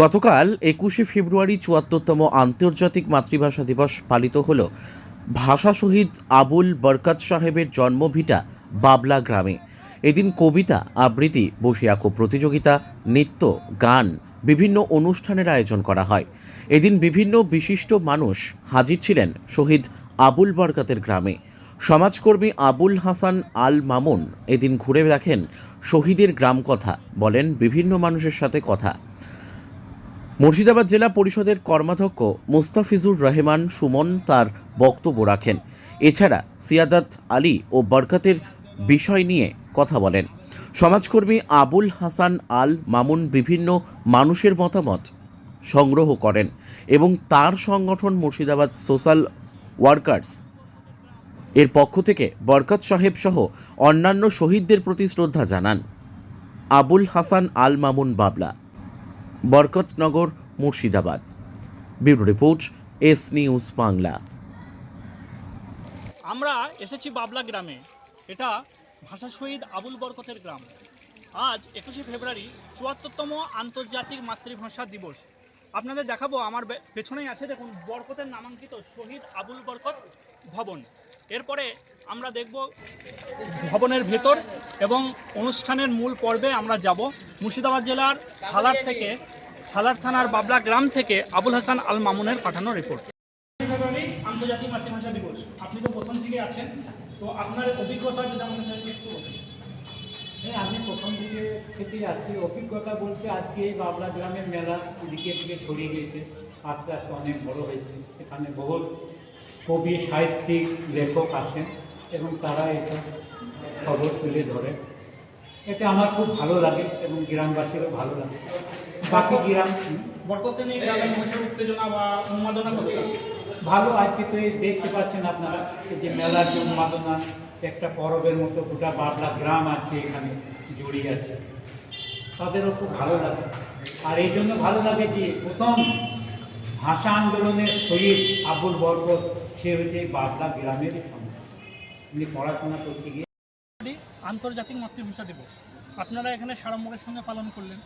গতকাল একুশে ফেব্রুয়ারি চুয়াত্তরতম আন্তর্জাতিক মাতৃভাষা দিবস পালিত হল। ভাষা শহীদ আবুল বরকত সাহেবের জন্মভিটা বাবলা গ্রামে। এদিন কবিতা, আবৃত্তি, বসিয়াকো প্রতিযোগিতা, নৃত্য, গান বিভিন্ন অনুষ্ঠানের আয়োজন করা হয়। এদিন বিভিন্ন বিশিষ্ট মানুষ হাজির ছিলেন শহীদ আবুল বরকতের গ্রামে। সমাজকর্মী আবুল হাসান আল মামুন এদিন ঘুরে দেখেন শহীদের গ্রাম কথা বলেন বিভিন্ন মানুষের সাথে কথা। মুর্শিদাবাদ জেলা পরিষদের কর্মাধ্যক্ষ মুস্তাফিজুর রহমান সুমন তার বক্তব্য রাখেন। এছাড়া সিয়াদাত আলী ও বরকতের বিষয় নিয়ে কথা বলেন। সমাজকর্মী আবুল হাসান আল মামুন বিভিন্ন মানুষের মতামত সংগ্রহ করেন এবং তার সংগঠন মুর্শিদাবাদ সোশ্যাল ওয়ার্কার্স এর পক্ষ থেকে বরকত সাহেব সহ অন্যান্য শহীদদের প্রতি শ্রদ্ধা জানান। Abul Hasan Al Mamun Babla. Barkatnagar, Murshidabad. Bureau report, S news Bangla. আমরা এসেছি বাবলা গ্রামে। এটা ভাষা শহীদ আবুল বরকতের গ্রাম। আজ একুশে ফেব্রুয়ারি, চুয়াত্তরতম আন্তর্জাতিক মাতৃভাষা দিবস। আপনাদের দেখাবো আমার পেছনেই আছে দেখুন, বরকতের নামাঙ্কিত শহীদ আবুল বরকত ভবন। এরপরে আমরা দেখব ভবনের ভেতর এবং অনুষ্ঠানের মূল পর্বে আমরা যাব। মুর্শিদাবাদ জেলার সালার থেকে সালার থানার বাবলা গ্রাম থেকে আবুল হাসান আল মামুনের পাঠানো রিপোর্ট। আন্তর্জাতিক মাতৃভাষা দিবস। আপনি তো প্রথম থেকে আছেন তো আপনার অভিজ্ঞতা যদি আমাদের একটু হ্যাঁ আমি প্রথম দিকে থেকেই আছি। অভিজ্ঞতা বলতে আজকে এই বাবলা গ্রামের মেলা দিকে দিকে ছড়িয়ে গিয়েছে। আস্তে আস্তে অনেক বড় হয়েছে। এখানে বহু কবি সাহিত্যিক লেখক আসেন এবং তারা এটা খবর তুলে ধরে এতে আমার খুব ভালো লাগে এবং গ্রামবাসীরও ভালো লাগে। বাকি গ্রাম বরকতে নিয়ে গ্রামের মানুষের উত্তেজনা বা উন্মাদনা কতটা? ভালো আজকে তো এই দেখতে পাচ্ছেন আপনারা এই যে মেলার যে উন্মাদনা একটা পরবের মতো গোটা বাবলা গ্রাম আছে এখানে জড়িয়ে আছে। তাদেরও খুব ভালো লাগে। আর এই জন্য ভালো লাগে যে প্রথম ভাষা আন্দোলনের শহীদ আবুল বরকত সে হচ্ছে এই বাবলা গ্রামেরই সন্তান। তিনি পড়াশোনা করতে গিয়ে আন্তর্জাতিক মাতৃভাষা দিবস। আপনারা এখানে সাড়ম্বরের সঙ্গে পালন করলেন।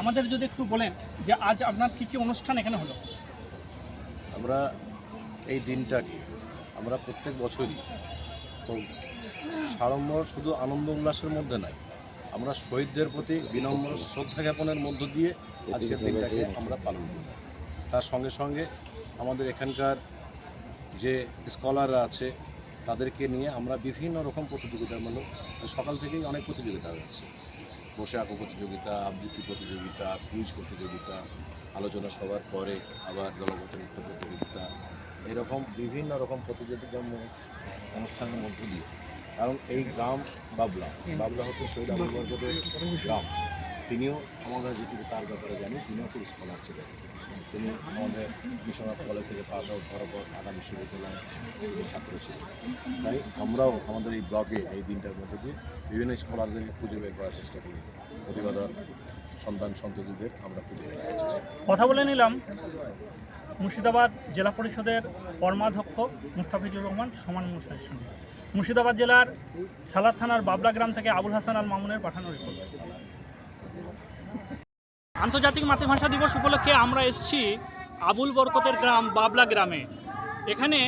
আমাদের যদি একটু বলেন যে আজ আপনার কী কী অনুষ্ঠান এখানে হলো? আমরা এই দিনটাকে আমরা প্রত্যেক বছরই তো সাড়ম্বর, শুধু আনন্দ উল্লাসের মধ্যে নয়, আমরা শহীদদের প্রতি বিনম্র শ্রদ্ধা জ্ঞাপনের মধ্য দিয়ে আজকের দিনটাকে আমরা পালন করি। তার সঙ্গে সঙ্গে আমাদের এখানকার যে স্কলাররা আছে তাদেরকে নিয়ে আমরা বিভিন্ন রকম প্রতিযোগিতামূলক সকাল থেকেই অনেক প্রতিযোগিতা হচ্ছে। বসে আঁকো প্রতিযোগিতা, আবৃত্তি প্রতিযোগিতা কুইজ প্রতিযোগিতা, আলোচনা সবার পরে আবার দলগত নৃত্য প্রতিযোগিতা, এরকম বিভিন্ন রকম প্রতিযোগিতামূলক অনুষ্ঠানের মধ্য দিয়ে। কারণ এই গ্রাম বাবলা বাবলা হচ্ছে শহীদ আবুল গ্রাম। তিনিও আমরা যেটুকু তার ব্যাপারে জানি, তিনিও খুব স্কলার ছিলেন। তিনি আমাদের বিশ্বনাথ কলেজ থেকে পাস আউট করার পর ঢাকা বিশ্ববিদ্যালয়ে তিনি ছাত্র ছিলেন। তাই আমরাও আমাদের এই ব্লগে এই দিনটার মধ্যে দিয়ে বিভিন্ন স্কলারদেরকে খুঁজে বের করার চেষ্টা করি। প্রতিভাধর, সন্তান সন্ততিদের আমরা খুঁজে বের করার চেষ্টা কথা বলে নিলাম, মুর্শিদাবাদ জেলা পরিষদের কর্মাধ্যক্ষ মুস্তাফিজুর রহমান, সমান মশাইয়ের সঙ্গে। মুর্শিদাবাদ জেলার সালাদ থানার বাবলা গ্রাম থেকে আবুল হাসান আল মামুনের পাঠানো রিপোর্ট আন্তর্জাতিক মাতৃভাষা দিবস উপলক্ষে আমরা এসেছি আবুল বরকতের গ্রাম বাবলা গ্রামে। এখানে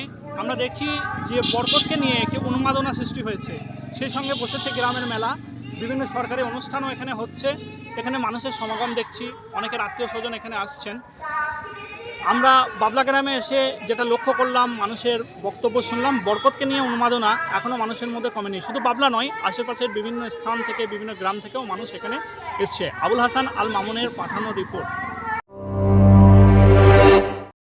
আমরা দেখছি যে বরকতকে নিয়ে একটি উন্মাদনা সৃষ্টি হয়েছে। সেই সঙ্গে বসেছে গ্রামের মেলা, বিভিন্ন সরকারি অনুষ্ঠানও এখানে হচ্ছে। এখানে মানুষের সমাগম দেখছি, অনেকের আত্মীয় স্বজন এখানে আসছেন। আমরা বাবলা গ্রামে এসে যেটা লক্ষ্য করলাম, মানুষের বক্তব্য শুনলাম, বরকতকে নিয়ে উন্মাদনা এখনও মানুষের মধ্যে কমেনি। শুধু বাবলা নয়, আশেপাশের বিভিন্ন স্থান থেকে, বিভিন্ন গ্রাম থেকেও মানুষ এখানে এসছে। আবুল হাসান আল মামুনের পাঠানো রিপোর্ট।